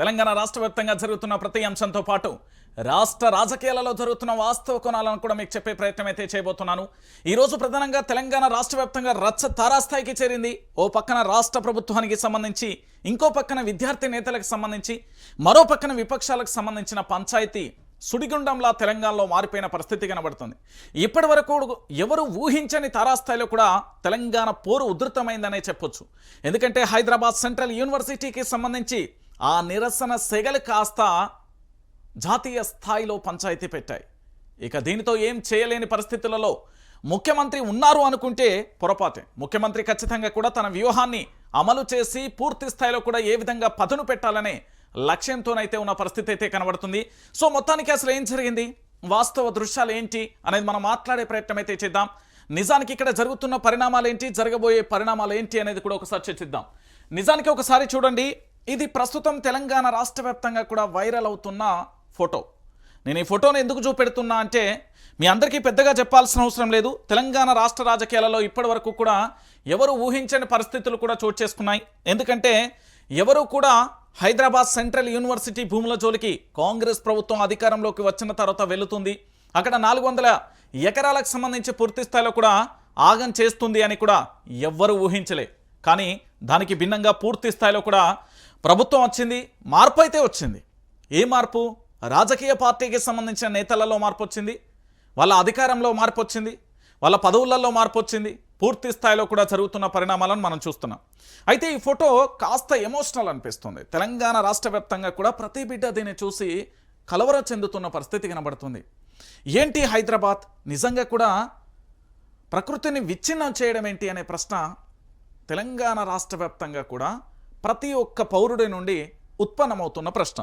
తెలంగాణ రాష్ట్ర వ్యాప్తంగా జరుగుతున్న ప్రతి అంశంతో పాటు రాష్ట్ర రాజకీయాలలో జరుగుతున్న వాస్తవ కోణాలను కూడా మీకు చెప్పే ప్రయత్నం అయితే చేయబోతున్నాను. ఈరోజు ప్రధానంగా తెలంగాణ రాష్ట్ర వ్యాప్తంగా రచ్చ తారాస్థాయికి చేరింది. ఓ పక్కన రాష్ట్ర ప్రభుత్వానికి సంబంధించి ఇంకో పక్కన విద్యార్థి నేతలకు సంబంధించి మరో పక్కన విపక్షాలకు సంబంధించిన పంచాయతీ సుడిగుండంలా తెలంగాణలో మారిపోయిన పరిస్థితి కనబడుతుంది. ఇప్పటి వరకు ఎవరు ఊహించని తారాస్థాయిలో కూడా తెలంగాణ పోరు ఉధృతమైందనే చెప్పొచ్చు. ఎందుకంటే హైదరాబాద్ సెంట్రల్ యూనివర్సిటీకి సంబంధించి ఆ నిరసన సెగలు కాస్త జాతీయ స్థాయిలో పంచాయతీ పెట్టాయి. ఇక దీనితో ఏం చేయలేని పరిస్థితులలో ముఖ్యమంత్రి ఉన్నారు అనుకుంటే పొరపాటే. ముఖ్యమంత్రి ఖచ్చితంగా కూడా తన వ్యూహాన్ని అమలు చేసి పూర్తి స్థాయిలో కూడా ఏ విధంగా పదును పెట్టాలనే లక్ష్యంతోనైతే ఉన్న పరిస్థితి అయితే కనబడుతుంది. సో మొత్తానికి అసలు ఏం జరిగింది? వాస్తవ దృశ్యాలు ఏంటి అనేది మనం మాట్లాడే ప్రయత్నం అయితే చేద్దాం. నిజానికి ఇక్కడ జరుగుతున్న పరిణామాలు ఏంటి? జరగబోయే పరిణామాలు ఏంటి అనేది కూడా ఒకసారి చర్చిద్దాం. నిజానికి ఒకసారి చూడండి. ఇది ప్రస్తుతం తెలంగాణ రాష్ట్ర వ్యాప్తంగా కూడా వైరల్ అవుతున్న ఫోటో. నేను ఈ ఫోటోని ఎందుకు చూపెడుతున్నా అంటే మీ అందరికీ పెద్దగా చెప్పాల్సిన అవసరం లేదు. తెలంగాణ రాష్ట్ర రాజకీయాలలో ఇప్పటి వరకు కూడా ఎవరు ఊహించని పరిస్థితులు కూడా చోటు చేసుకున్నాయి. ఎందుకంటే ఎవరు కూడా హైదరాబాద్ సెంట్రల్ యూనివర్సిటీ భూముల జోలికి కాంగ్రెస్ ప్రభుత్వం అధికారంలోకి వచ్చిన తర్వాత వెళుతుంది. అక్కడ నాలుగు వందల ఎకరాలకు సంబంధించి పూర్తి స్థాయిలో కూడా ఆగం చేస్తుంది అని కూడా ఎవ్వరూ ఊహించలే. కానీ దానికి భిన్నంగా పూర్తి స్థాయిలో కూడా ప్రభుత్వం వచ్చింది మార్పు అయితే వచ్చింది. ఏ మార్పు? రాజకీయ పార్టీకి సంబంధించిన నేతలలో మార్పు వచ్చింది వాళ్ళ అధికారంలో మార్పు వచ్చింది వాళ్ళ పదవులలో మార్పు వచ్చింది పూర్తి స్థాయిలో కూడా జరుగుతున్న పరిణామాలను మనం చూస్తున్నాం. అయితే ఈ ఫోటో కాస్త ఎమోషనల్ అనిపిస్తుంది. తెలంగాణ రాష్ట్ర కూడా ప్రతి బిడ్డ దీన్ని చూసి కలవర చెందుతున్న పరిస్థితి కనబడుతుంది. ఏంటి హైదరాబాద్? నిజంగా కూడా ప్రకృతిని విచ్ఛిన్నం చేయడం ఏంటి అనే ప్రశ్న తెలంగాణ రాష్ట్ర కూడా ప్రతి ఒక్క పౌరుడి నుండి ఉత్పన్నమవుతున్న ప్రశ్న.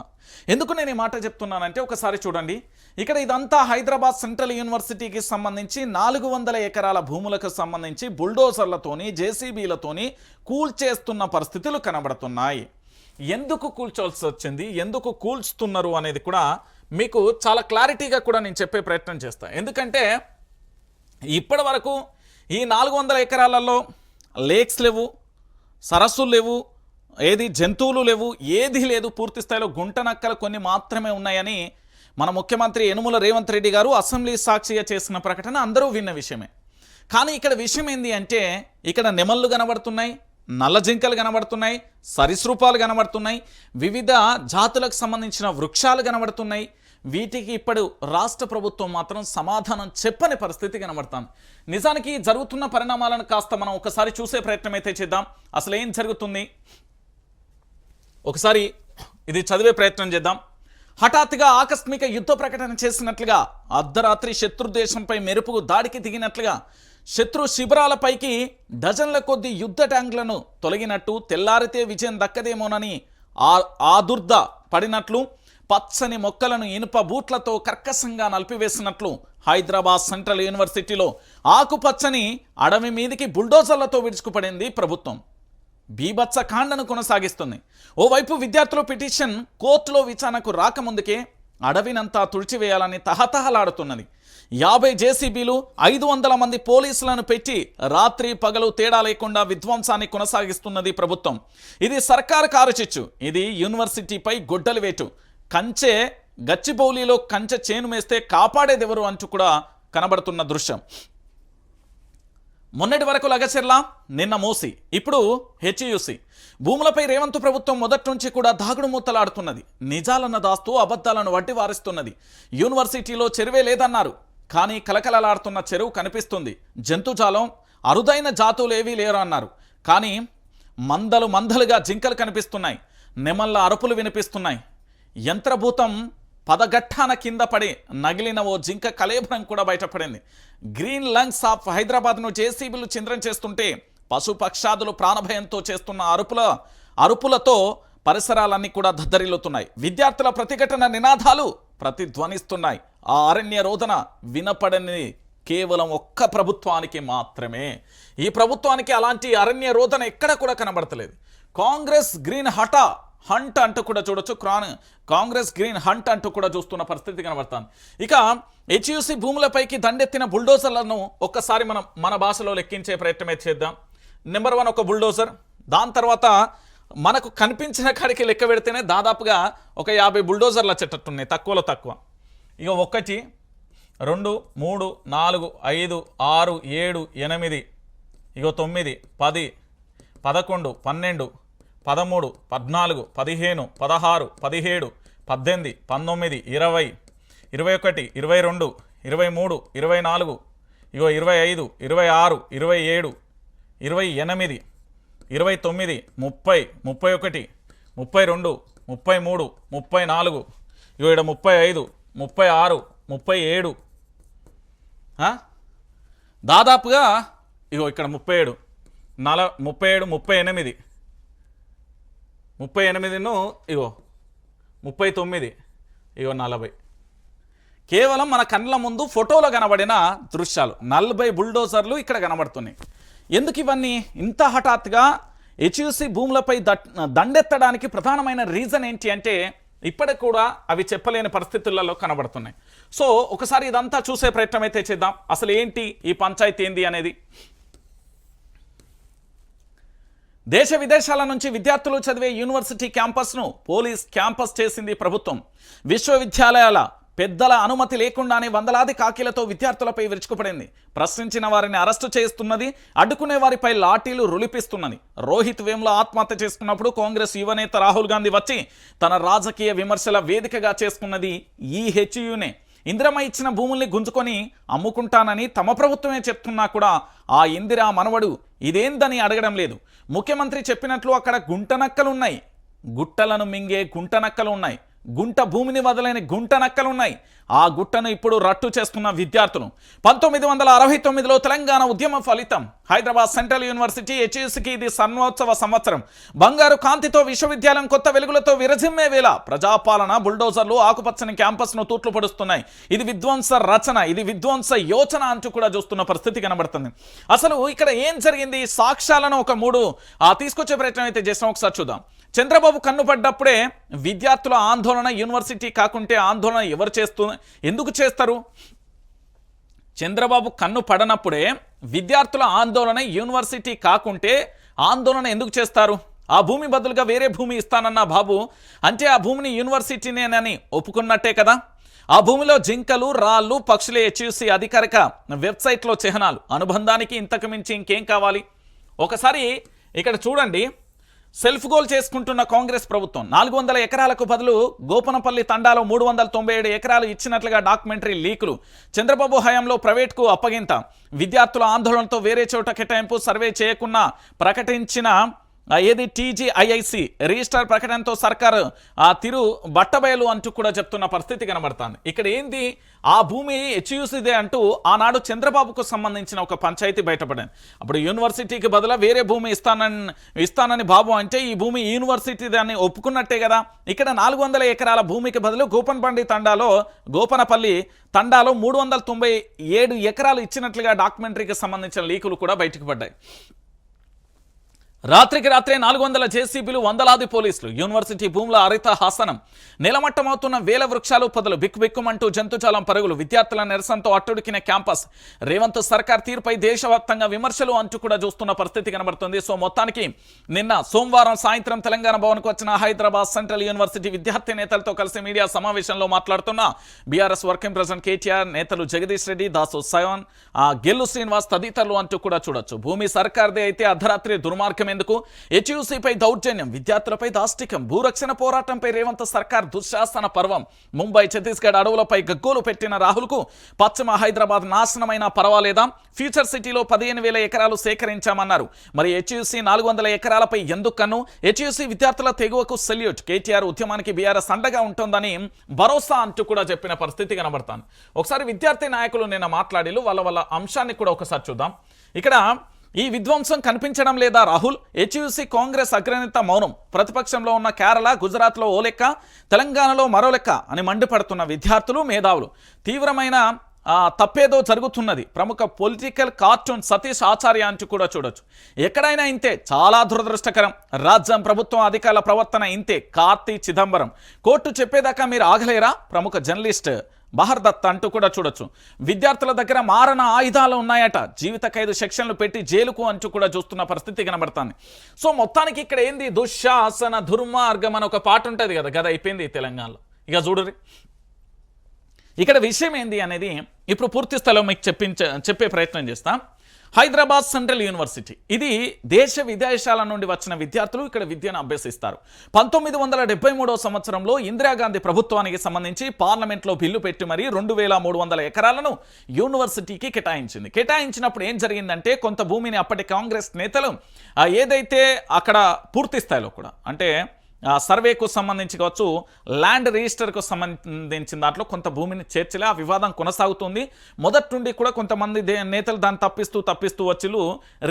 ఎందుకు నేను ఈ మాట చెప్తున్నానంటే ఒకసారి చూడండి. ఇక్కడ ఇదంతా హైదరాబాద్ సెంట్రల్ యూనివర్సిటీకి సంబంధించి నాలుగు వందల ఎకరాల భూములకు సంబంధించి బుల్డోజర్లతోని జేసీబీలతోని కూల్చేస్తున్న పరిస్థితులు కనబడుతున్నాయి. ఎందుకు కూల్చోల్సి వచ్చింది? ఎందుకు కూల్చుతున్నారు అనేది కూడా మీకు చాలా క్లారిటీగా కూడా నేను చెప్పే ప్రయత్నం చేస్తాను ఎందుకంటే ఇప్పటి వరకు ఈ నాలుగు వందల ఎకరాలలో లేక్స్ లేవు సరస్సులు లేవు ఏది జంతువులు లేవు ఏది లేదు పూర్తి స్థాయిలో గుంటనక్కలు కొన్ని మాత్రమే ఉన్నాయని మన ముఖ్యమంత్రి యనుమల రేవంత్ రెడ్డి గారు అసెంబ్లీ సాక్షిగా చేసిన ప్రకటన అందరూ విన్న విషయమే. కానీ ఇక్కడ విషయం ఏంది అంటే ఇక్కడ నెమళ్ళు కనబడుతున్నాయి నల్ల జింకలు కనబడుతున్నాయి సరీసృపాలు కనబడుతున్నాయి వివిధ జాతులకు సంబంధించిన వృక్షాలు కనబడుతున్నాయి. వీటికి ఇప్పుడు రాష్ట్ర ప్రభుత్వం మాత్రం సమాధానం చెప్పని పరిస్థితి కనబడుతుంది. నిజానికి జరుగుతున్న పరిణామాలను కాస్త మనం ఒకసారి చూసే ప్రయత్నం అయితే చేద్దాం. అసలు ఏం జరుగుతుంది? ఒకసారి ఇది చదివే ప్రయత్నం చేద్దాం. హఠాత్తుగా ఆకస్మిక యుద్ధ ప్రకటన చేసినట్లుగా అర్ధరాత్రి శత్రు దేశంపై మెరుపుకు దాడికి దిగినట్లుగా శత్రు శిబిరాలపైకి డజన్ల కొద్ది యుద్ధ ట్యాంకులను తొలగినట్టు తెల్లారితే విజయం దక్కదేమోనని ఆ ఆదుర్ద పడినట్లు పచ్చని మొక్కలను ఇనుప బూట్లతో కర్కశంగా నలిపివేసినట్లు హైదరాబాద్ సెంట్రల్ యూనివర్సిటీలో ఆకుపచ్చని అడవి మీదికి బుల్డోజర్లతో విడుచుకుపడింది ప్రభుత్వం. బీభత్స కాండను కొనసాగిస్తుంది. ఓవైపు విద్యార్థుల పిటిషన్ కోర్టులో విచారణకు రాకముందుకే అడవినంతా తుడిచివేయాలని తహతహలాడుతున్నది. యాభై జేసీబీలు ఐదు వందల మంది పోలీసులను పెట్టి రాత్రి పగలు తేడా లేకుండా విధ్వంసాన్ని కొనసాగిస్తున్నది ప్రభుత్వం. ఇది సర్కారు కారుచిచ్చు. ఇది యూనివర్సిటీపై గొడ్డలి వేటు. కంచె గచ్చిబౌలిలో కంచె చేను మేస్తే కాపాడేదెవరు అంటూ కూడా కనబడుతున్న దృశ్యం. మొన్నటి వరకు లగచెర్ల నిన్న మోసి ఇప్పుడు హెచ్యుసి. భూములపై రేవంత్ ప్రభుత్వం మొదటి నుంచి కూడా దాగుడు మూతలాడుతున్నది. నిజాలను దాస్తూ అబద్ధాలను వడ్డి వారిస్తున్నది యూనివర్సిటీలో చెరువే లేదన్నారు. కానీ కలకలలాడుతున్న చెరువు కనిపిస్తుంది. జంతుజాలం అరుదైన జాతులు ఏవీ లేరు అన్నారు కానీ మందలు మందలుగా జింకలు కనిపిస్తున్నాయి. నెమళ్ళ అరుపులు వినిపిస్తున్నాయి. యంత్రభూతం పదఘట్టాన కింద పడి నగిలిన ఓ జింక కలేబరం కూడా బయటపడింది. గ్రీన్ లంగ్స్ ఆఫ్ హైదరాబాద్ను జేసీబీలు చింద్రం చేస్తుంటే పశుపక్షాదులు ప్రాణభయంతో చేస్తున్న అరుపుల అరుపులతో పరిసరాలన్నీ కూడా దద్దరిల్లుతున్నాయి. విద్యార్థుల ప్రతిఘటన నినాదాలు ప్రతిధ్వనిస్తున్నాయి. ఆ అరణ్య రోదన వినపడని కేవలం ఒక్క ప్రభుత్వానికి మాత్రమే. ఈ ప్రభుత్వానికి అలాంటి అరణ్య రోదన ఎక్కడ కూడా కనబడతలేదు. కాంగ్రెస్ గ్రీన్ హఠా హంట్ అంటూ కూడా చూడొచ్చు. క్రాన్ కాంగ్రెస్ గ్రీన్ హంట్ అంటూ కూడా చూస్తున్న పరిస్థితి కనబడుతుంది. ఇక హెచ్యుసి భూములపైకి దండెత్తిన బుల్డోజర్లను ఒక్కసారి మనం మన భాషలో లెక్కించే ప్రయత్నమే చేద్దాం. నెంబర్ వన్ ఒక బుల్డోజర్ దాని తర్వాత మనకు కనిపించిన కాడికి లెక్క పెడితేనే దాదాపుగా ఒక యాభై బుల్డోజర్లు వచ్చేటట్టున్నాయి తక్కువలో తక్కువ. ఇక ఒకటి రెండు మూడు నాలుగు ఐదు ఆరు ఏడు ఎనిమిది ఇగో తొమ్మిది పది పదకొండు పన్నెండు పదమూడు పద్నాలుగు పదిహేను పదహారు పదిహేడు పద్దెనిమిది పంతొమ్మిది ఇరవై ఇరవై ఒకటి ఇరవై రెండు ఇరవై మూడు ఇరవై నాలుగు ఇగో ఇరవై ఐదు ఇరవై ఆరు ఇరవై ఏడు ఇరవై ఎనిమిది ఇరవై తొమ్మిది ముప్పై ముప్పై ఒకటి ముప్పై రెండు ముప్పై మూడు ముప్పై నాలుగు ఇగో ఇక్కడ ముప్పై ఐదు ముప్పై ఆరు ముప్పై ఏడు దాదాపుగా ఇగో ఇక్కడ ముప్పై ఏడు నల ముప్పై ఏడు ముప్పై ఎనిమిది ముప్పై ఎనిమిదిను ఇగో ముప్పై తొమ్మిది ఇగో నలభై. కేవలం మన కళ్ళ ముందు ఫోటోలో కనబడిన దృశ్యాలు నలభై బుల్డోజర్లు ఇక్కడ కనబడుతున్నాయి. ఎందుకు ఇవన్నీ? ఇంత హఠాత్తుగా హెచ్యూసి భూములపై దట్ దండెత్తడానికి ప్రధానమైన రీజన్ ఏంటి అంటే ఇప్పటికి కూడా అవి చెప్పలేని పరిస్థితులలో కనబడుతున్నాయి. సో ఒకసారి ఇదంతా చూసే ప్రయత్నం అయితే చేద్దాం. అసలు ఏంటి ఈ పంచాయతీ ఏంది అనేది? దేశ విదేశాల నుంచి విద్యార్థులు చదివే యూనివర్సిటీ క్యాంపస్ను పోలీస్ క్యాంపస్ చేసింది ప్రభుత్వం. విశ్వవిద్యాలయాల పెద్దల అనుమతి లేకుండానే వందలాది కాకీలతో విద్యార్థులపై విరుచుకుపడింది. ప్రశ్నించిన వారిని అరెస్టు చేస్తున్నది అడ్డుకునే వారిపై లాఠీలు రులిపిస్తున్నది. రోహిత్ వేముల ఆత్మహత్య చేసుకున్నప్పుడు కాంగ్రెస్ యువనేత రాహుల్ గాంధీ వచ్చి తన రాజకీయ విమర్శల వేదికగా చేసుకున్నది ఈ హెచ్యునే. ఇందిరమ్మ ఇచ్చిన భూముల్ని గుంజుకొని అమ్ముకుంటానని తమ ప్రభుత్వమే చెప్తున్నా కూడా ఆ ఇందిరా మనవడు ఇదేందని అడగడం లేదు. ముఖ్యమంత్రి చెప్పినట్లు అక్కడ గుంటనక్కలున్నాయి. గుట్టలను మింగే గుంటనక్కలు ఉన్నాయి గుంట భూమిని వదలని గుంట నక్కలు ఉన్నాయి ఆ గుట్టను ఇప్పుడు రట్టు చేస్తున్న విద్యార్థులు. పంతొమ్మిది వందల అరవై తొమ్మిదిలో తెలంగాణ ఉద్యమ ఫలితం. హైదరాబాద్ సెంట్రల్ యూనివర్సిటీ హెచ్ఈసికి ఇది సన్మోత్సవ సంవత్సరం. బంగారు కాంతితో విశ్వవిద్యాలయం కొత్త వెలుగులతో విరజిమ్మే వేళ ప్రజాపాలన బుల్డోజర్లు ఆకుపచ్చని క్యాంపస్ను తూట్లు పడుస్తున్నాయి ఇది విధ్వంస రచన ఇది విధ్వంస యోచన అంటూ కూడా చూస్తున్న పరిస్థితి కనబడుతుంది. అసలు ఇక్కడ ఏం జరిగింది? సాక్ష్యాలను ఒక మూడు ఆ తీసుకొచ్చే ప్రయత్నం అయితే చేస్తాం ఒకసారి చూద్దాం. చంద్రబాబు కన్ను పడ్డప్పుడే విద్యార్థుల ఆందోళన యూనివర్సిటీ కాకుంటే ఆందోళన ఎవరు చేస్తూ ఎందుకు చేస్తారు? చంద్రబాబు కన్ను పడనప్పుడే విద్యార్థుల ఆందోళన యూనివర్సిటీ కాకుంటే ఆందోళన ఎందుకు చేస్తారు? ఆ భూమి బదులుగా వేరే భూమి ఇస్తానన్న బాబు అంటే ఆ భూమిని యూనివర్సిటీనేనని ఒప్పుకున్నట్టే కదా? ఆ భూమిలో జింకలు రాళ్ళు పక్షులు హెచ్యూసి అధికారిక వెబ్సైట్లో చిహ్నాలు. అనుబంధానికి ఇంతకు మించి ఇంకేం కావాలి? ఒకసారి ఇక్కడ చూడండి. సెల్ఫ్ గోల్ చేసుకుంటున్న కాంగ్రెస్ ప్రభుత్వం. నాలుగు వందల ఎకరాలకు బదులు గోపనపల్లి తండాలో మూడు వందల తొంభై ఏడు ఎకరాలు ఇచ్చినట్లుగా డాక్యుమెంటరీ లీకులు. చంద్రబాబు హయాంలో ప్రైవేట్కు అప్పగింత. విద్యార్థుల ఆందోళనతో వేరే చోట కేటాయింపు సర్వే చేయకుండా ప్రకటించిన ఏది? టీజీఐఐసి రిజిస్టార్ ప్రకటనతో సర్కారు ఆ తిరు బట్టబయలు అంటూ కూడా చెప్తున్న పరిస్థితి కనబడుతుంది. ఇక్కడ ఏంది? ఆ భూమి హెచ్యూసిదే అంటూ ఆనాడు చంద్రబాబుకు సంబంధించిన ఒక పంచాయతీ బయటపడింది. అప్పుడు యూనివర్సిటీకి బదులు వేరే భూమి ఇస్తానని ఇస్తానని బాబు అంటే ఈ భూమి యూనివర్సిటీ దాన్ని ఒప్పుకున్నట్టే కదా. ఇక్కడ నాలుగు వందల ఎకరాల భూమికి బదులు గోపన్పండి తండాలో గోపనపల్లి తండాలో మూడు వందల తొంభై ఏడు ఎకరాలు ఇచ్చినట్లుగా డాక్యుమెంటరీకి సంబంధించిన లీకులు కూడా బయటకు పడ్డాయి. రాత్రికి రాత్రే నాలుగు వందల జేసీబీలు వందలాది పోలీసులు. యూనివర్సిటీ భూముల హరిత హాసనం. నిలమట్టమవుతున్న వేల వృక్షాలు పొదలు బిక్కుబిక్కుమంటూ జంతుజాలం పరుగులు విద్యార్థుల నిరసనతో అట్టుడికిన క్యాంపస్. రేవంత్ సర్కార్ తీరుపై దేశవ్యాప్తంగా విమర్శలు అంటూ కూడా చూస్తున్న పరిస్థితి కనబడుతుంది. సో మొత్తానికి నిన్న సోమవారం సాయంత్రం తెలంగాణ భవన్కు వచ్చిన హైదరాబాద్ సెంట్రల్ యూనివర్సిటీ విద్యార్థి నేతలతో కలిసి మీడియా సమావేశంలో మాట్లాడుతున్న బీఆర్ఎస్ వర్కింగ్ ప్రెసిడెంట్ కేటీఆర్ నేతలు జగదీష్ రెడ్డి దాసు సయన్ ఆ గెల్లు శ్రీనివాస్ తదితరులు అంటూ కూడా చూడొచ్చు. భూమి సర్కార్దే అయితే అర్ధరాత్రి దుర్మార్గమే ఎందుకు హెచ్యూసీపై దౌర్జన్యం విద్యార్థులపై దాష్టికం భూరక్షణ పోరాటంపై రేవంత్ సర్కార్ దుశ్శాసన పర్వం. ముంబై ఛత్తీస్గఢ్ అడవులపై గగ్గోలు పెట్టిన రాహుల్కు పశ్చిమ హైదరాబాద్ నాశనమైనా పర్వాలేదా? ఫ్యూచర్ సిటీలో పదిహేను వేల ఎకరాలు సేకరించామన్నారు. మరి హెచ్యూసీ నాలుగు వందల ఎకరాలపై ఎందుకు కన్ను? హెచ్యూసీ విద్యార్థుల తెగువకు సెల్యూట్. కేటీఆర్ ఉద్యమానికి బీఆర్ఎస్ అండగా ఉంటుందని భరోసా అంటూ కూడా చెప్పిన పరిస్థితి కనబడతాను ఒకసారి విద్యార్థి నాయకులు నిన్న మాట్లాడిలు వాళ్ళ వాళ్ళ అంశాన్ని కూడా ఒకసారి చూద్దాం. ఇక్కడ ఈ విధ్వంసం కనిపించడం లేదా? రాహుల్ హెచ్యూసీ కాంగ్రెస్ అగ్రనేత మౌనం. ప్రతిపక్షంలో ఉన్న కేరళ గుజరాత్లో ఓ లెక్క తెలంగాణలో మరో లెక్క అని మండిపడుతున్న విద్యార్థులు మేధావులు. తీవ్రమైన తప్పేదో జరుగుతున్నది. ప్రముఖ పొలిటికల్ కార్టూన్ సతీష్ ఆచార్య అంటూ కూడా చూడొచ్చు. ఎక్కడైనా ఇంతే చాలా దురదృష్టకరం. రాజ్యం ప్రభుత్వం అధికారుల ప్రవర్తన ఇంతే. కార్తీ చిదంబరం. కోర్టు చెప్పేదాకా మీరు ఆగలేరా? ప్రముఖ జర్నలిస్ట్ బహర్దత్ అంటూ కూడా చూడొచ్చు. విద్యార్థుల దగ్గర మారణ ఆయుధాలు ఉన్నాయట. జీవిత ఖైదు సెక్షన్లు పెట్టి జైలుకు అంటూ కూడా చూస్తున్న పరిస్థితి కనబడుతుంది. సో మొత్తానికి ఇక్కడ ఏంది? దుశ్శాసన దుర్మార్గం అని ఒక పాట ఉంటుంది కదా గద అయిపోయింది తెలంగాణలో. ఇక చూడరి ఇక్కడ విషయం ఏంది అనేది ఇప్పుడు పూర్తి స్థలం మీకు చెప్పించే చెప్పే ప్రయత్నం చేస్తాం. Hyderabad central university. ఇది దేశ విదేశాల నుండి వచ్చిన విద్యార్థులు ఇక్కడ విద్యను అభ్యసిస్తారు. పంతొమ్మిది వందల డెబ్బై మూడవ సంవత్సరంలో ఇందిరాగాంధీ ప్రభుత్వానికి సంబంధించి పార్లమెంట్లో బిల్లు పెట్టి మరీ రెండు వేల మూడు వందల ఎకరాలను యూనివర్సిటీకి కేటాయించింది. కేటాయించినప్పుడు ఏం జరిగిందంటే కొంత భూమిని అప్పటి కాంగ్రెస్ నేతలు ఏదైతే అక్కడ పూర్తి స్థాయిలో కూడా అంటే సర్వేకు సంబంధించి కావచ్చు ల్యాండ్ రిజిస్టర్కు సంబంధించిన దాంట్లో కొంత భూమిని చేర్చలే ఆ వివాదం కొనసాగుతుంది. మొదటి నుండి కూడా కొంతమంది నేతలు దాన్ని తప్పిస్తూ తప్పిస్తూ వచ్చిలు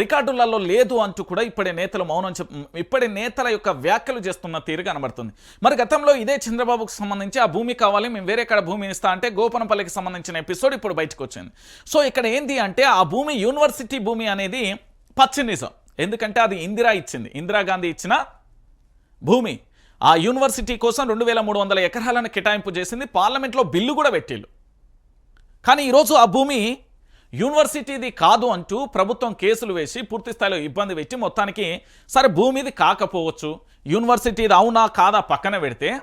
రికార్డులలో లేదు అంటూ కూడా ఇప్పటి నేతలు మౌనం చెప్ ఇప్పటి నేతల యొక్క వ్యాఖ్యలు చేస్తున్న తీరు కనబడుతుంది. మరి గతంలో ఇదే చంద్రబాబుకు సంబంధించి ఆ భూమి కావాలి మేము వేరే కాడ భూమిని ఇస్తా అంటే గోపనపల్లికి సంబంధించిన ఎపిసోడ్ ఇప్పుడు బయటకు వచ్చింది. సో ఇక్కడ ఏంది అంటే ఆ భూమి యూనివర్సిటీ భూమి అనేది పచ్చి నిజం. ఎందుకంటే అది ఇందిరా ఇచ్చింది. ఇందిరాగాంధీ ఇచ్చిన భూమి. ఆ యూనివర్సిటీ కోసం రెండు వేల మూడు వందల ఎకరాలను కేటాయింపు చేసింది. పార్లమెంట్లో బిల్లు కూడా పెట్టిళ్ళు. కానీ ఈరోజు ఆ భూమి యూనివర్సిటీది కాదు అంటూ ప్రభుత్వం కేసులు వేసి పూర్తి స్థాయిలో ఇబ్బంది పెట్టి మొత్తానికి సరే భూమిది కాకపోవచ్చు యూనివర్సిటీది అవునా కాదా పక్కన పెడితే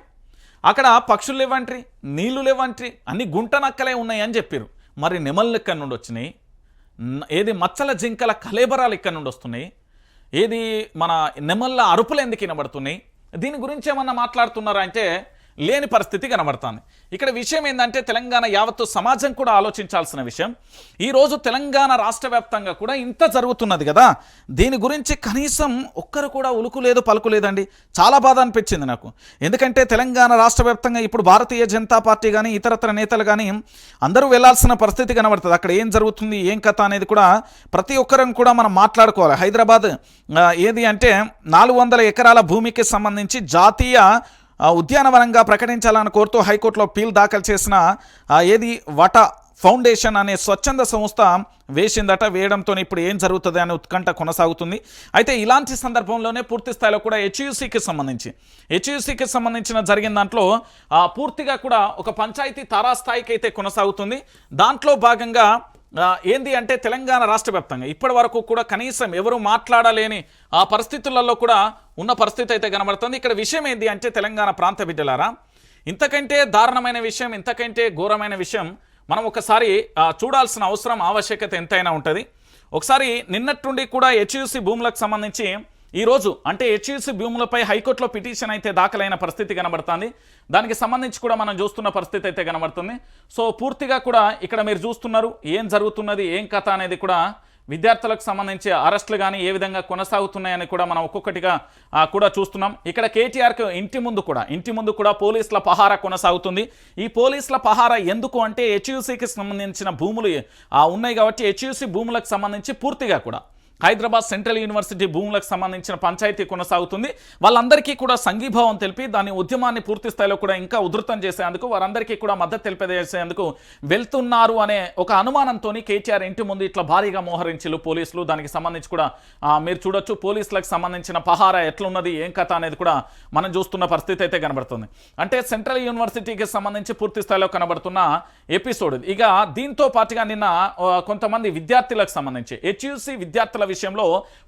అక్కడ పక్షులు లేవంట్రి నీళ్ళు లేవంట్రి అన్ని గుంట నక్కలే ఉన్నాయి అని చెప్పారు మరి నెమళ్ళు ఇక్కడ నుండి వచ్చినాయి? ఏది మచ్చల జింకల కలేబరాలు ఇక్కడ నుండి వస్తున్నాయి? ఏది మన నెమళ్ళ అరుపులు ఎందుకు వినబడుతున్నాయి? దీని గురించి ఏమన్నా మాట్లాడుతున్నారా అంటే లేని పరిస్థితి కనబడుతుంది. ఇక్కడ విషయం ఏంటంటే తెలంగాణ యావత్తు సమాజం కూడా ఆలోచించాల్సిన విషయం. ఈరోజు తెలంగాణ రాష్ట్ర వ్యాప్తంగా కూడా ఇంత జరుగుతున్నది కదా. దీని గురించి కనీసం ఒక్కరు కూడా ఉలుకు లేదు పలుకు లేదండి. చాలా బాధ అనిపించింది నాకు. ఎందుకంటే తెలంగాణ రాష్ట్ర వ్యాప్తంగా ఇప్పుడు భారతీయ జనతా పార్టీ కానీ ఇతరత్ర నేతలు కానీ అందరూ వెళ్ళాల్సిన పరిస్థితి కనబడుతుంది. అక్కడ ఏం జరుగుతుంది ఏం కథ అనేది కూడా ప్రతి ఒక్కరం కూడా మనం మాట్లాడుకోవాలి. హైదరాబాద్ ఏది అంటే నాలుగు వందల ఎకరాల భూమికి సంబంధించి జాతీయ ఉద్యానవనంగా ప్రకటించాలని కోరుతూ హైకోర్టులో పీల్ దాఖలు చేసిన ఏది వట ఫౌండేషన్ అనే స్వచ్ఛంద సంస్థ వేసిందట. వేయడంతో ఇప్పుడు ఏం జరుగుతుంది అనే ఉత్కంఠ కొనసాగుతుంది. అయితే ఇలాంటి సందర్భంలోనే పూర్తి స్థాయిలో కూడా హెచ్యుసికి సంబంధించి హెచ్యుసికి సంబంధించిన జరిగిన దాంట్లో పూర్తిగా కూడా ఒక పంచాయతీ తారాస్థాయికి అయితే కొనసాగుతుంది. దాంట్లో భాగంగా ఏంది అంటే తెలంగాణ రాష్ట్ర వ్యాప్తంగా. ఇప్పటి వరకు కూడా కనీసం ఎవరు మాట్లాడలేని ఆ పరిస్థితులలో కూడా ఉన్న పరిస్థితి అయితే కనబడుతుంది. ఇక్కడ విషయం ఏంది అంటే తెలంగాణ ప్రాంత బిడ్డలారా ఇంతకంటే దారుణమైన విషయం ఇంతకంటే ఘోరమైన విషయం మనం ఒకసారి చూడాల్సిన అవసరం ఆవశ్యకత ఎంతైనా ఉంటుంది. ఒకసారి నిన్నట్టుండి కూడా హెచ్యుసి భూములకు సంబంధించి ఈరోజు అంటే హెచ్యూసీ భూములపై హైకోర్టులో పిటిషన్ అయితే దాఖలైన పరిస్థితి కనబడుతుంది. దానికి సంబంధించి కూడా మనం చూస్తున్న పరిస్థితి అయితే కనబడుతుంది. సో పూర్తిగా కూడా ఇక్కడ మీరు చూస్తున్నారు ఏం జరుగుతున్నది ఏం కథ అనేది కూడా విద్యార్థులకు సంబంధించి అరెస్టులు కానీ ఏ విధంగా కొనసాగుతున్నాయని కూడా మనం ఒక్కొక్కటిగా కూడా చూస్తున్నాం. ఇక్కడ కేటీఆర్కి ఇంటి ముందు కూడా ఇంటి ముందు కూడా పోలీసుల పహారా కొనసాగుతుంది. ఈ పోలీసుల పహారా ఎందుకు అంటే హెచ్యూసీకి సంబంధించిన భూములు ఉన్నాయి కాబట్టి హెచ్యూసీ భూములకు సంబంధించి పూర్తిగా కూడా హైదరాబాద్ సెంట్రల్ యూనివర్సిటీ భూములకు సంబంధించిన పంచాయతీ కొనసాగుతుంది. వాళ్ళందరికీ కూడా సంఘీభావం తెలిపి దాని ఉద్యమాన్ని పూర్తి స్థాయిలో కూడా ఇంకా ఉధృతం చేసేందుకు వారందరికీ కూడా మద్దతు తెలిపజేసేందుకు వెళ్తున్నారు అనే ఒక అనుమానంతో కేటీఆర్ ఇంటి ముందు ఇట్లా భారీగా మోహరించారు పోలీసులు. దానికి సంబంధించి కూడా మీరు చూడొచ్చు పోలీసులకు సంబంధించిన పహారా ఎట్లున్నది ఏం కథ అనేది కూడా మనం చూస్తున్న పరిస్థితి అయితే కనబడుతుంది. అంటే సెంట్రల్ యూనివర్సిటీకి సంబంధించి పూర్తి స్థాయిలో కనబడుతున్న ఎపిసోడ్ ఇక దీంతో పాటుగా నిన్న కొంతమంది విద్యార్థులకు సంబంధించి హెచ్యుసి విద్యార్థుల విషయంలో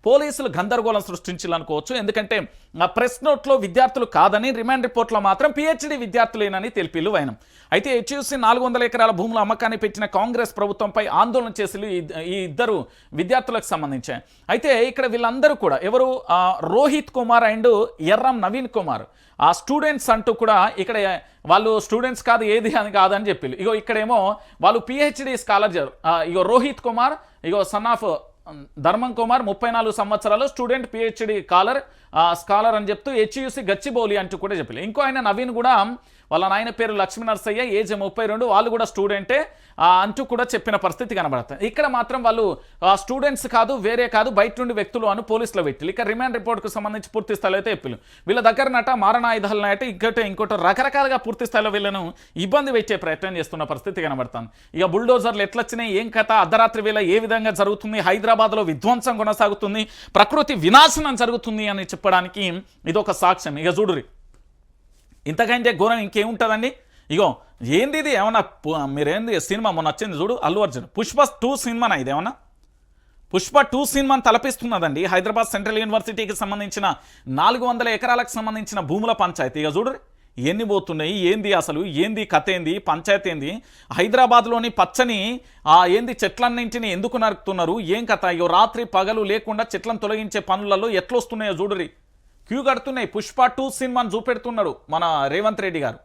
పోలీసులు గందరగోళం సృష్టించాలనుకోవచ్చు. ఎందుకంటే ఆ ప్రెస్ నోట్లో విద్యార్థులు కాదని రిమాండ్ రిపోర్ట్లో మాత్రం పిహెచ్డి విద్యార్థులేనని తెలిపిల్లు వైనం. అయితే హెచ్యూసీ నాలుగు వందల ఎకరాల భూముల అమ్మకాన్ని పెట్టిన కాంగ్రెస్ ప్రభుత్వంపై ఆందోళన చేసి ఈ ఇద్దరు విద్యార్థులకు సంబంధించి. అయితే ఇక్కడ వీళ్ళందరూ కూడా ఎవరు? రోహిత్ కుమార్ అండ్ ఎర్రం నవీన్ కుమార్. ఆ స్టూడెంట్స్ అంటూ కూడా ఇక్కడ వాళ్ళు స్టూడెంట్స్ కాదు ఏది అని కాదని చెప్పి ఇగో ఇక్కడేమో వాళ్ళు పిహెచ్డి స్కాలర్ ఇగో రోహిత్ కుమార్ ఇగో సన్ ఆఫ్ ధర్మం కుమార్ ముప్పై నాలుగు సంవత్సరాలు స్టూడెంట్ పిహెచ్డి కాలర్ స్కాలర్ అని చెప్తూ హెచ్యుసి గచ్చిబౌలి అంటూ కూడా చెప్పలేదు ఇంకో ఆయన నవీన్ కూడా వాళ్ళ నాయన పేరు లక్ష్మీ నరసయ్య ఏజ్ ముప్పై రెండు వాళ్ళు కూడా స్టూడెంటే. అంటూ కూడా చెప్పిన పరిస్థితి కనబడుతుంది ఇక్కడ మాత్రం వాళ్ళు స్టూడెంట్స్ కాదు వేరే కాదు బయట నుండి వ్యక్తులు అని పోలీసులు పెట్టి ఇక రిమాండ్ రిపోర్ట్కు సంబంధించి పూర్తి స్థాయిలో అయితే చెప్పిల్లు. వీళ్ళ దగ్గర నట మారణాయుధాలను అయితే ఇంకోటి ఇంకోటి రకరకాలుగా పూర్తి స్థాయిలో వీళ్ళను ఇబ్బంది పెట్టే ప్రయత్నం చేస్తున్న పరిస్థితి కనబడుతుంది. ఇక బుల్డోజర్లు ఎట్లొచ్చినాయి ఏం కథ అర్ధరాత్రి వేళ ఏ విధంగా జరుగుతుంది హైదరాబాద్లో విధ్వంసం కొనసాగుతుంది ప్రకృతి వినాశనం జరుగుతుంది అని చెప్పడానికి ఇదొక సాక్ష్యం. ఇక చూడురి ఇంతకంటే ఘోరం ఇంకేముంటుందండి? ఇగో ఏంది ఇది ఏమన్నా మీరేంది సినిమా మొన్న వచ్చింది చూడు అల్లు అర్జున్. పుష్ప టూ సినిమానా ఇది ఏమన్నా? పుష్ప టూ సినిమాను తలపిస్తున్నదండి. హైదరాబాద్ సెంట్రల్ యూనివర్సిటీకి సంబంధించిన నాలుగు వందల ఎకరాలకు సంబంధించిన భూముల పంచాయతీ. ఇక చూడు ఎన్ని పోతున్నాయి? ఏంది అసలు? ఏంది కథ ఏంది? పంచాయతీ ఏంది? హైదరాబాద్లోని పచ్చని ఆ ఏంది చెట్లన్నింటిని ఎందుకు నరుకుతున్నారు? ఏం కథ? ఇగో రాత్రి పగలు లేకుండా చెట్లను తొలగించే పనులలో ఎట్లొస్తున్నాయో చూడురి క్యూ కడుతున్నాయి. పుష్ప టూ సినిమాను చూపెడుతున్నాడు మన రేవంత్ రెడ్డి గారు.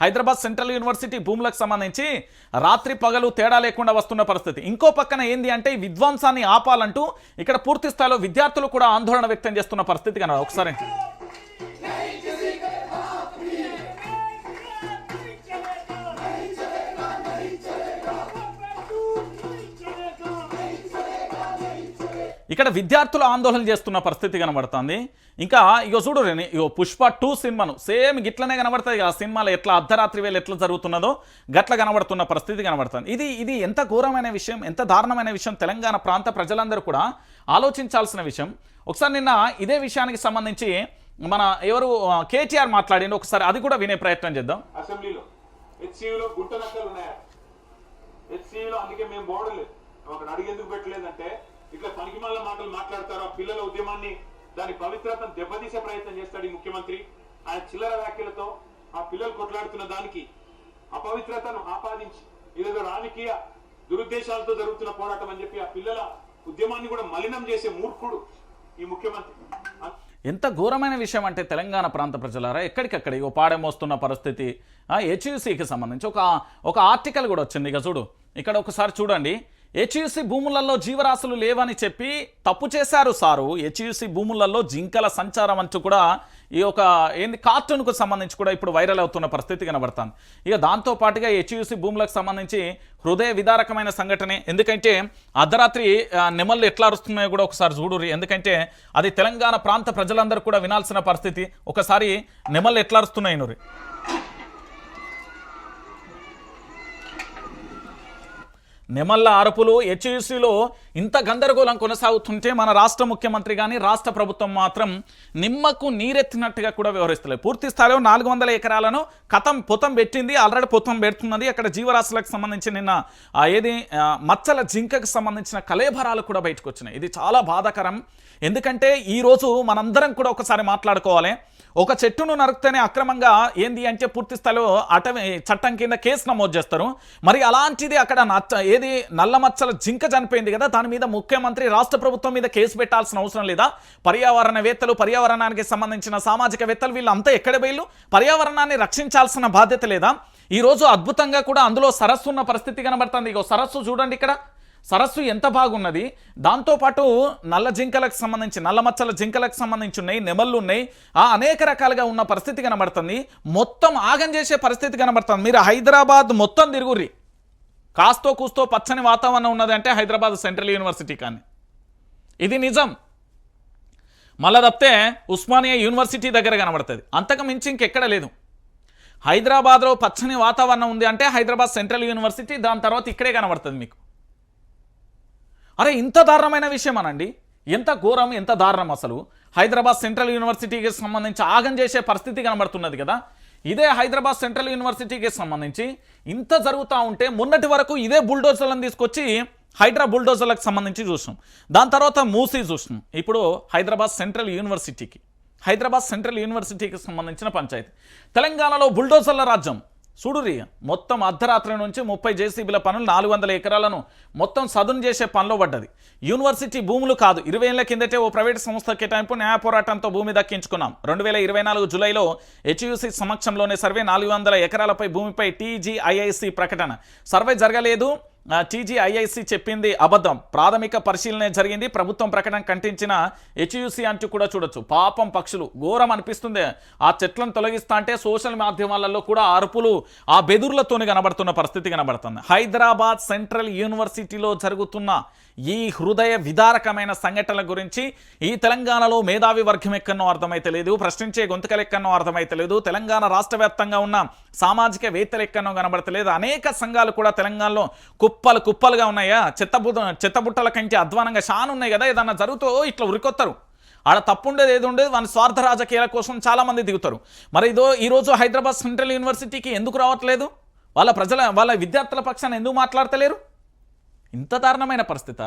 హైదరాబాద్ సెంట్రల్ యూనివర్సిటీ భూములకు సంబంధించి రాత్రి పగలు తేడా లేకుండా వస్తున్న పరిస్థితి. ఇంకో పక్కన ఏంది అంటే ఈ విధ్వంసాన్ని ఆపాలంటూ ఇక్కడ పూర్తి స్థాయిలో విద్యార్థులు కూడా ఆందోళన వ్యక్తం చేస్తున్న పరిస్థితి కనబడ ఒకసారి ఇక్కడ విద్యార్థులు ఆందోళన చేస్తున్న పరిస్థితి కనబడుతుంది. ఇంకా ఇగో చూడు ఇగో పుష్ప టూ సినిమాను సేమ్ గిట్లనే కనబడుతుంది ఆ సినిమాలో ఎట్లా అర్ధరాత్రి వేళ ఎట్లా జరుగుతున్నదో గట్ల కనబడుతున్న పరిస్థితి కనబడుతుంది. ఇది ఇది ఎంత ఘోరమైన విషయం ఎంత దారుణమైన విషయం తెలంగాణ ప్రాంత ప్రజలందరూ కూడా ఆలోచించాల్సిన విషయం. ఒకసారి నిన్న ఇదే విషయానికి సంబంధించి మన ఎవరు కేటీఆర్ మాట్లాడిండు ఒకసారి అది కూడా వినే ప్రయత్నం చేద్దాం. అసెంబ్లీలో గుంట నక్కలు ఉన్నాయా అందుకే మేము బోడలేదు అక్కడ అడిగేందుకు పెట్టలేదంటే ఇట్లా పనికి మాటలు మాట్లాడతారు? ఆ పిల్లల ఉద్యమాన్ని దాని పవిత్రతను దెబ్బతీసే ప్రయత్నం చేస్తాడు ఈ ముఖ్యమంత్రి. ఆయన చిల్లర వ్యాఖ్యలతో ఆ పిల్లలు కొట్లాడుతున్న దానికి అపవిత్రతను ఆపాదించి ఇదేదో రాజకీయ దురుద్దేశాలతో జరుగుతున్న పోరాటం అని చెప్పి ఆ పిల్లల ఉద్యమాన్ని కూడా మలినం చేసే మూర్ఖుడు ఈ ముఖ్యమంత్రి. ఎంత ఘోరమైన విషయం అంటే తెలంగాణ ప్రాంత ప్రజలారా ఎక్కడికక్కడ ఇగో పాడేమోస్తున్న పరిస్థితి. హెచ్యుసికి సంబంధించి ఒక ఒక ఆర్టికల్ కూడా వచ్చింది. ఇక చూడు ఇక్కడ ఒకసారి చూడండి. హెచ్యుసి భూములలో జీవరాశులు లేవని చెప్పి తప్పు చేశారు సారు. హెచ్యుసి భూములలో జింకల సంచారం అంటూ కూడా ఈ యొక్క ఏంది కార్టూన్కు సంబంధించి కూడా ఇప్పుడు వైరల్ అవుతున్న పరిస్థితి కనబడుతుంది. ఇక దాంతో పాటుగా హెచ్యుసి భూములకు సంబంధించి హృదయ విదారకమైన సంఘటనే. ఎందుకంటే అర్ధరాత్రి నెమళ్ళు ఎట్లా అరుస్తున్నాయో కూడా ఒకసారి చూడుర్రి. ఎందుకంటే అది తెలంగాణ ప్రాంత ప్రజలందరూ కూడా వినాల్సిన పరిస్థితి. ఒకసారి నెమళ్ళు ఎట్లా అరుస్తున్నాయి నెమల్ల అరుపులు హెచ్యుసిలో ఇంత గందరగోళం కొనసాగుతుంటే మన రాష్ట్ర ముఖ్యమంత్రి కానీ రాష్ట్ర ప్రభుత్వం మాత్రం నిమ్మకు నీరెత్తినట్టుగా కూడా వ్యవహరిస్తలేదు. పూర్తి స్థాయిలో నాలుగు వందల ఎకరాలను కథం పొతం పెట్టింది ఆల్రెడీ పొతం పెడుతున్నది. అక్కడ జీవరాశులకు సంబంధించి నిన్న ఏది మచ్చల జింకకు సంబంధించిన కలేభరాలు కూడా బయటకు వచ్చినాయి. ఇది చాలా బాధాకరం. ఎందుకంటే ఈరోజు మనందరం కూడా ఒకసారి మాట్లాడుకోవాలి. ఒక చెట్టును నరికితేనే అక్రమంగా ఏంది అంటే పూర్తి స్థాయిలో అటవీ చట్టం కింద కేసు నమోదు చేస్తారు. మరి అలాంటిది అక్కడ నచ్చ ఏది నల్లమచ్చల జింక చనిపోయింది కదా దాని మీద ముఖ్యమంత్రి రాష్ట్ర ప్రభుత్వం మీద కేసు పెట్టాల్సిన అవసరం లేదా? పర్యావరణవేత్తలు పర్యావరణానికి సంబంధించిన సామాజికవేత్తలు వీళ్ళంతా ఎక్కడ వీళ్ళు పర్యావరణాన్ని రక్షించాల్సిన బాధ్యత లేదా? ఈ రోజు అద్భుతంగా కూడా అందులో సరస్సు ఉన్న పరిస్థితి కనబడుతుంది. ఇగో సరస్సు చూడండి ఇక్కడ. సరస్సు ఎంత బాగున్నది? దాంతోపాటు నల్ల జింకలకు సంబంధించి నల్ల మచ్చల జింకలకు సంబంధించి ఉన్నాయి నెమళ్ళు ఉన్నాయి. ఆ అనేక రకాలుగా ఉన్న పరిస్థితి కనబడుతుంది. మొత్తం ఆగం చేసే పరిస్థితి కనబడుతుంది. మీరు హైదరాబాద్ మొత్తం తిరుగుర్రి. కాస్తో కూస్తో పచ్చని వాతావరణం ఉన్నది అంటే హైదరాబాద్ సెంట్రల్ యూనివర్సిటీ కానీ. ఇది నిజం. మళ్ళా తప్పితే ఉస్మానియా యూనివర్సిటీ దగ్గర కనబడుతుంది. అంతకు మించి ఇంకెక్కడ లేదు. హైదరాబాద్లో పచ్చని వాతావరణం ఉంది అంటే హైదరాబాద్ సెంట్రల్ యూనివర్సిటీ దాని తర్వాత ఇక్కడే కనబడుతుంది మీకు. అరే ఇంత దారుణమైన విషయం అనండి ఎంత ఘోరం ఎంత దారుణం అసలు? హైదరాబాద్ సెంట్రల్ యూనివర్సిటీకి సంబంధించి ఆగం చేసే పరిస్థితి కనబడుతున్నది కదా. ఇదే హైదరాబాద్ సెంట్రల్ యూనివర్సిటీకి సంబంధించి ఇంత జరుగుతూ ఉంటే మొన్నటి వరకు ఇదే బుల్డోజర్లను తీసుకొచ్చి హైడ్రా బుల్డోజర్లకు సంబంధించి చూసినాం. దాని తర్వాత మూసీ చూసినాం. ఇప్పుడు హైదరాబాద్ సెంట్రల్ యూనివర్సిటీకి హైదరాబాద్ సెంట్రల్ యూనివర్సిటీకి సంబంధించిన పంచాయతీ. తెలంగాణలో బుల్డోజర్ల రాజ్యం. చూడురి మొత్తం అర్ధరాత్రి నుంచి ముప్పై జేసీబీల పనులు నాలుగు వందల ఎకరాలను మొత్తం సదును చేసే పనిలో పడ్డది. యూనివర్సిటీ భూములు కాదు ఇరవై ఏళ్ళ కిందటే ఓ ప్రైవేట్ సంస్థ కేటాయింపు న్యాయ పోరాటంతో భూమి దక్కించుకున్నాం. రెండు వేల ఇరవై నాలుగు జూలైలో హెచ్యూసీ సమక్షంలోనే సర్వే నాలుగు వందల ఎకరాలపై భూమిపై టీజీఐఐసి ప్రకటన. సర్వే జరగలేదు టీజీఐఐసి చెప్పింది అబద్ధం. ప్రాథమిక పరిశీలన జరిగింది. ప్రభుత్వం ప్రకటన కంటించిన హెచ్యుసి అంటూ కూడా చూడొచ్చు. పాపం పక్షులు. ఘోరం అనిపిస్తుంది. ఆ చెట్లను తొలగిస్తా అంటే సోషల్ మాధ్యమాలలో కూడా అరుపులు ఆ బెదుర్లతోని కనబడుతున్న పరిస్థితి కనబడుతుంది. హైదరాబాద్ సెంట్రల్ యూనివర్సిటీలో జరుగుతున్న ఈ హృదయ విదారకమైన సంఘటనల గురించి ఈ తెలంగాణలో మేధావి వర్గం ఎక్కడనో అర్థమైతే లేదు. ప్రశ్నించే గొంతుకలు ఎక్కడనో అర్థమైతే లేదు. తెలంగాణ రాష్ట్ర వ్యాప్తంగా ఉన్న సామాజిక వేత్తలు కనబడతలేదు. అనేక సంఘాలు కూడా తెలంగాణలో కుప్ప కుప్పలు కుప్పలుగా ఉన్నాయా? చెత్తబుట్ట చెత్తబుట్టల కంటే అధ్వానంగా చాలా ఉన్నాయి కదా ఏదన్నా జరుగుతో ఇట్లా ఉరికొత్తారు. ఆడ తప్పుండేది ఏది ఉండేది వాళ్ళ స్వార్థ రాజకీయాల కోసం చాలామంది దిగుతారు. మరి ఇదో ఈరోజు హైదరాబాద్ సెంట్రల్ యూనివర్సిటీకి ఎందుకు రావట్లేదు? వాళ్ళ ప్రజల వాళ్ళ విద్యార్థుల పక్షాన ఎందుకు మాట్లాడతలేరు? ఇంత దారుణమైన పరిస్థిత?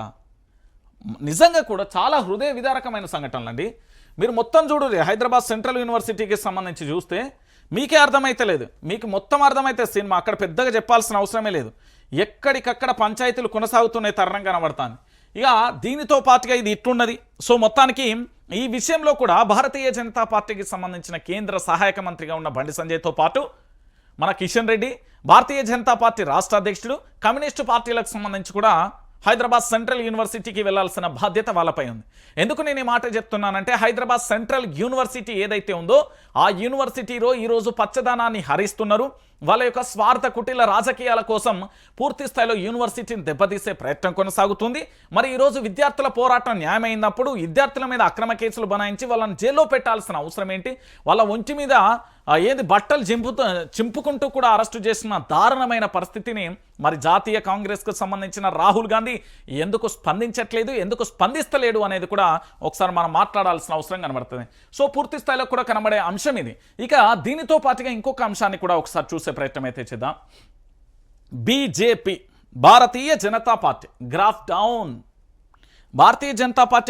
నిజంగా కూడా చాలా హృదయ విదారకమైన సంఘటనలు అండి మీరు మొత్తం చూడరు హైదరాబాద్ సెంట్రల్ యూనివర్సిటీకి సంబంధించి చూస్తే మీకే అర్థమైతే లేదు మీకు మొత్తం అర్థమైతే సినిమా అక్కడ పెద్దగా చెప్పాల్సిన అవసరమే లేదు. ఎక్కడికక్కడ పంచాయతీలు కొనసాగుతున్నాయి తరుణం కనబడతాను ఇక దీనితో పాటుగా ఇది ఇట్లున్నది. సో మొత్తానికి ఈ విషయంలో కూడా భారతీయ జనతా పార్టీకి సంబంధించిన కేంద్ర సహాయక మంత్రిగా ఉన్న బండి సంజయ్తో పాటు మన కిషన్ రెడ్డి భారతీయ జనతా పార్టీ రాష్ట్ర అధ్యక్షుడు కమ్యూనిస్టు పార్టీలకు సంబంధించి కూడా హైదరాబాద్ సెంట్రల్ యూనివర్సిటీకి వెళ్ళాల్సిన బాధ్యత వాళ్ళపై ఉంది. ఎందుకు నేను ఈ మాట చెప్తున్నానంటే హైదరాబాద్ సెంట్రల్ యూనివర్సిటీ ఏదైతే ఉందో ఆ యూనివర్సిటీలో ఈరోజు పచ్చదనాన్ని హరిస్తున్నారు. వాళ్ళ యొక్క స్వార్థ కుటిల రాజకీయాల కోసం పూర్తి స్థాయిలో యూనివర్సిటీని దెబ్బతీసే ప్రయత్నం కొనసాగుతుంది. మరి ఈరోజు విద్యార్థుల పోరాటం న్యాయమైనప్పుడు విద్యార్థుల మీద అక్రమ కేసులు బనాయించి వాళ్ళని జైల్లో పెట్టాల్సిన అవసరం ఏంటి? వాళ్ళ ఒంటి మీద ఏది బట్టలు చింపుతూ చింపుకుంటూ కూడా అరెస్టు చేసిన దారుణమైన పరిస్థితిని మరి జాతీయ కాంగ్రెస్కు సంబంధించిన రాహుల్ గాంధీ ఎందుకు స్పందించట్లేదు ఎందుకు స్పందిస్తలేడు అనేది కూడా ఒకసారి మనం మాట్లాడాల్సిన అవసరం కనబడుతుంది. సో పూర్తి స్థాయిలో కూడా కనబడే అంశం ఇది. ఇక దీనితో పాటుగా ఇంకొక అంశాన్ని కూడా ఒకసారి చూసే ప్రయత్నం అయితే చేద్దాం. BJP Bharatiya Janata party graph down Bharatiya Janata party